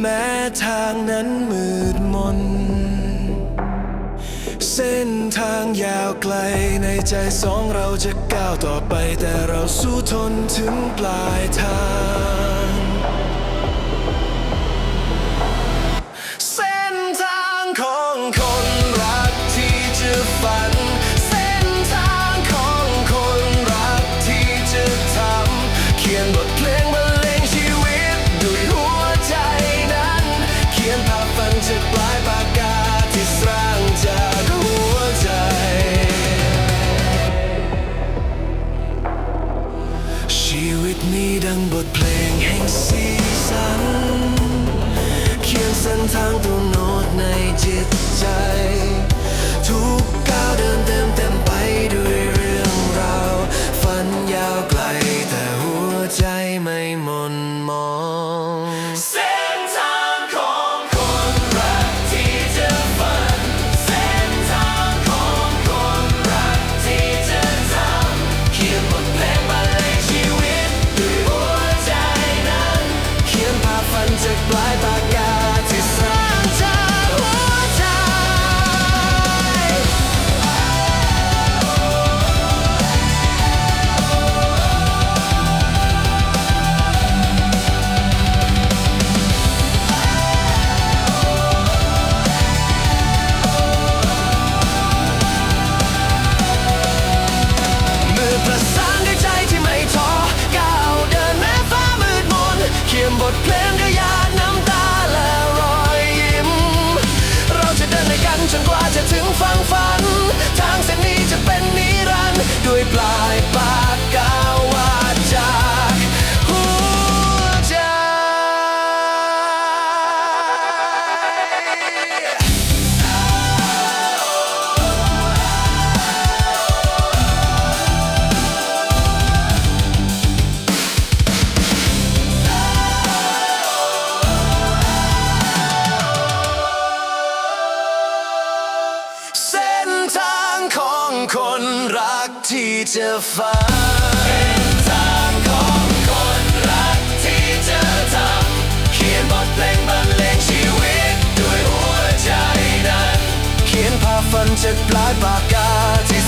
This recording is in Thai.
แม้ทางนั้นมืดมน เส้นทางยาวไกลในใจสองเราจะก้าวต่อไป แต่เราสู้ทนถึงปลายทาง คนรักที่จะฟังเป็นทางของคนรักที่จะทำเขียนบทเพลงบรรเลงชีวิต ด้วยหัวใจนั้น เขียนภาพฝันจากปลายปากกาที่